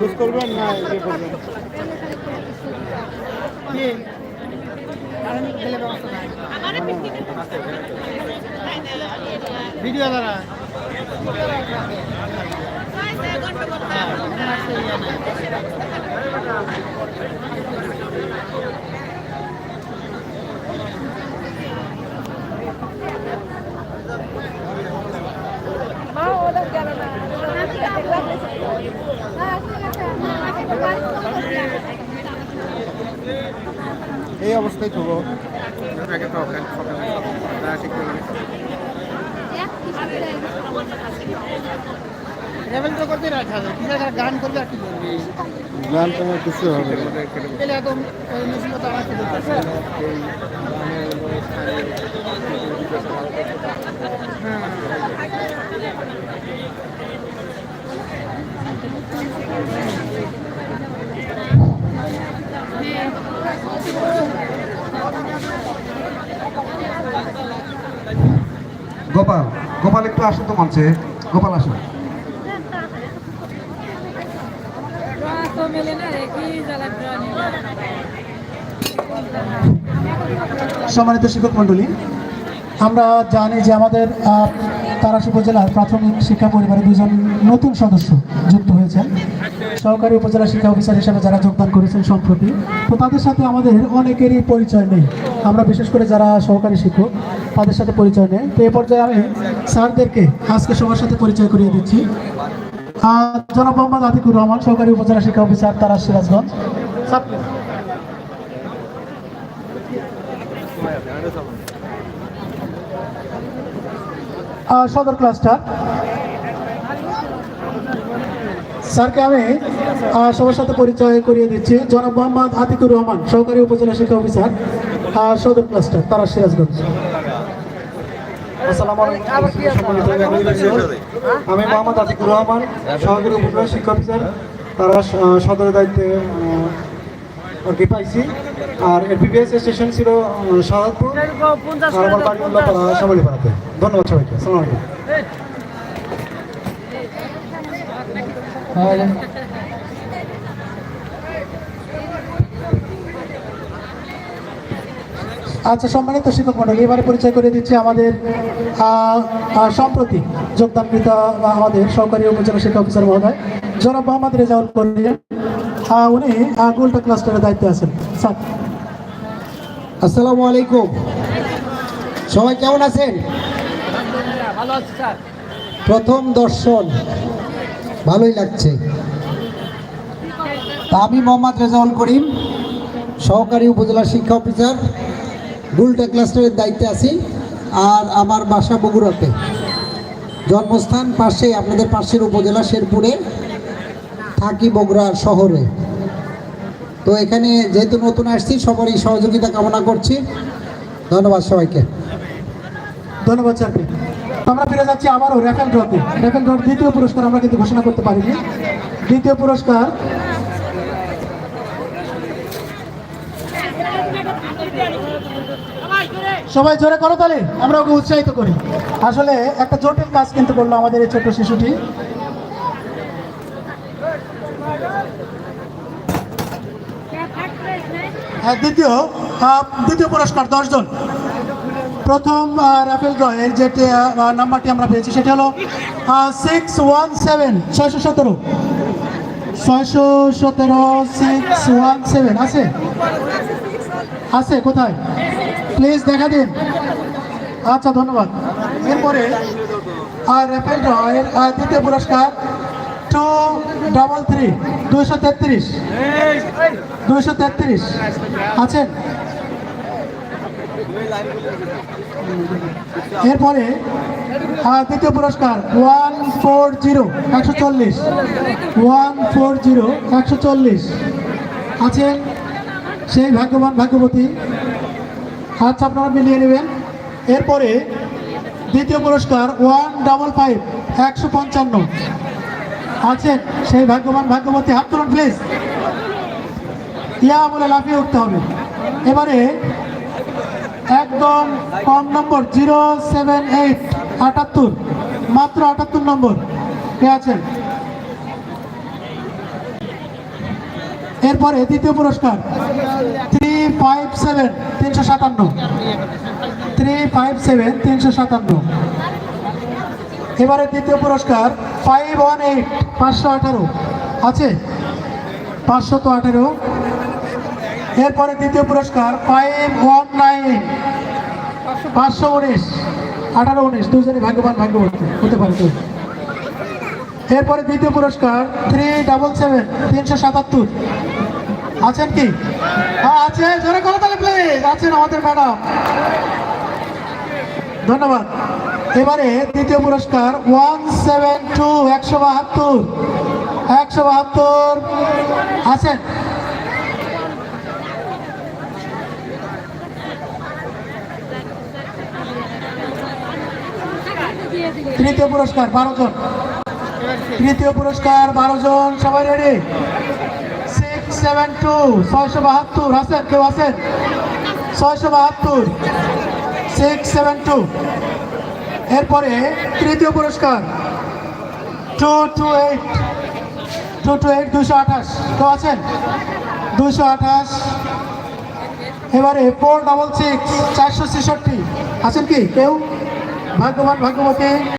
খোঁজ করবেন না ইয়ে করবেন ভিডিও দ্বারা? মা ওদের গেল না হ্যাঁ ঠিক আছে এই অবস্থায় তো লেভেল তো করতে রাখা গান করবে আর কি করবে গান কিছু হবে। তাহলে একদম ওই মেশিন মতো আমার কি করতেছে গোপাল গোপাল একটু আসুন তো মঞ্চে। গোপাল প্রাণী সম্মানিত শিক্ষক মণ্ডলী, আমরা জানি যে আমাদের তারাস উপজেলার প্রাথমিক শিক্ষা পরিবারে দুজন নতুন সদস্য যুক্ত হয়েছেন। সহকারী উপজেলা শিক্ষা অফিসার হিসেবে যারা যোগদান করেছেন সম্প্রতি। তো তাদের সাথে আমাদের অনেকেরই পরিচয় নেই। আমরা বিশেষ করে যারা সহকারী শিক্ষক তাদের সাথে পরিচয় নেই। তো এ পর্যায়ে আমি স্যারদেরকে আজকে সবার সাথে পরিচয় করিয়ে দিচ্ছি। জনাব মোহাম্মদ আতিকুর রহমান, সহকারী উপজেলা শিক্ষা অফিসার তারা সিরাজগঞ্জ। সদর ক্লাস্টার স্যারকে আমি সবার সাথে পরিচয় করিয়ে দিচ্ছি। জনাব মোহাম্মদ আতিকুর রহমান, সহকারী উপজেলা শিক্ষা অফিসার সদর ক্লাস্টার তারা সিরাজগঞ্জ আসসালামু আলাইকুম সম্মানিত অতিথিবৃন্দ। আমি মোহাম্মদ আতিকুর রহমান সহকারী উপজেলা শিক্ষা অফিসার। তারা সদরের দায়িত্বে আহ, আর কি পাইছি। আর এর প্রিভিয়াস স্টেশন ছিল শাহাদপুর আর শ্যামলীপাড়াতে ধন্যবাদ সবাইকে। আসসালামু আলাইকুম। আচ্ছা সম্মানিত শিক্ষক মন্ডলী এবারে পরিচয় করে দিচ্ছি আমাদের আহ, আহ, সম্প্রতি যোগদানকৃত আমাদের সহকারী উপজেলা শিক্ষা অফিসার মহোদয় জনাব মোহাম্মদ রেজাউল করিম। উনি গোলটা ক্লাস্টারের দায়িত্বে আছেন। স্যার। আসসালামু আলাইকুম। সবাই কেমন আছেন? ভালো আছে স্যার। প্রথম দর্শন ভালোই লাগছে। তা আমি মোহাম্মদ রেজাউল করিম সহকারী উপজেলা শিক্ষা অফিসার। গুলটা ক্লাস্টারের দায়িত্বে আছি আর আমার বাসা বগুড়াতে। জন্মস্থান পাশে, আপনাদের পাশের উপজেলা শেরপুরে থাকি বগুড়া শহরে। তো এখানে যেহেতু নতুন আসছি, সবারই সহযোগিতা কামনা করছি। ধন্যবাদ সবাইকে। ধন্যবাদ স্যারকে আমরা ফিরে যাচ্ছি আবারও রেফেল ড্রতে। রেফেল ড্রট দ্বিতীয় পুরস্কার আমরা কিন্তু ঘোষণা করতে পারিনি। দ্বিতীয় পুরস্কার সবাই জোরে করো তাহলে, আমরা ওকে উৎসাহিত করি। আসলে একটা জটিল কাজ কিন্তু করল আমাদের এই ছোট্ট শিশুটি। হ্যাঁ দ্বিতীয় দ্বিতীয় পুরস্কার, দশজন। প্রথম রাফেল ড্রয়ের যে নাম্বারটি আমরা পেয়েছি, সেটা হলো সিক্স ওয়ান সেভেন ছয়শো সতেরো। ছয়শো সতেরো সিক্স ওয়ান সেভেন আছে? আছে, কোথায়? প্লিজ দেখা দিন। আচ্ছা ধন্যবাদ। এরপরে আর ড্রয়ের আহ, দ্বিতীয় পুরস্কার টু ডাবল থ্রি দুইশো তেত্রিশ। দুইশো তেত্রিশ। আছেন? এরপরে আহ, দ্বিতীয় পুরস্কার ওয়ান ফোর জিরো একশো চল্লিশ। ওয়ান ফোর জিরো একশো চল্লিশ। আছেন? সেই ভাগ্যবান ভাগ্যবতী আচ্ছা আপনারা মিলিয়ে নেবেন। এরপরে দ্বিতীয় পুরস্কার ওয়ান ডাবল ফাইভ, একশো পঞ্চান্ন। আছেন সেই ভাগ্যবান ভাগ্যবতী হাত তুলুন প্লিজ ইয়া বলে লাফিয়ে উঠতে হবে। এবারে একদম কম নম্বর, জিরো সেভেন এইট, আটাত্তর, মাত্র আটাত্তর নম্বর। কে আছেন? এরপরে দ্বিতীয় পুরস্কার ফাইভ সেভেন তিনশো সাতান্ন থ্রি ফাইভ সেভেন তিনশো সাতান্ন এবারে দ্বিতীয় পুরস্কার ফাইভ ওয়ান এইট পাঁচশো আঠারো। আছে? পাঁচশো তো আঠারো। এরপরে দ্বিতীয় পুরস্কার ফাইভ ওয়ান নাইন পাঁচশো উনিশ, আঠারো উনিশ। দুজনই ভাগ্যবান ভাগ্যবতী হতে পারে তো এরপরে দ্বিতীয় পুরস্কার থ্রি ডাবল সেভেন তিনশো সাতাত্তর। আছেন কি? হ্যাঁ আছে। জোরে করো তাহলে প্লিজ আছেন আমাদের ম্যাডাম। ধন্যবাদ। এবারে দ্বিতীয় পুরস্কার ওয়ান সেভেন টু একশো বাহাত্তর। একশো বাহাত্তর। আছেন। তৃতীয় পুরস্কার বারো জন। তৃতীয় পুরস্কার বারো জন। সবাই রেডি সেভেন টু ছয়শো বাহাত্তর আছেন কেউ আছেন? ছয়শো বাহাত্তর সিক্স সেভেন টু এরপরে তৃতীয় পুরস্কার two two eight two two eight দুশো আঠাশ, কেউ আছেন? দুশো আঠাশ, এবারে ফোর ডবল সিক্স চারশো ছেষট্টি, আছেন কি? কেউ? ভাগ্যবান, ভাগ্যবতী।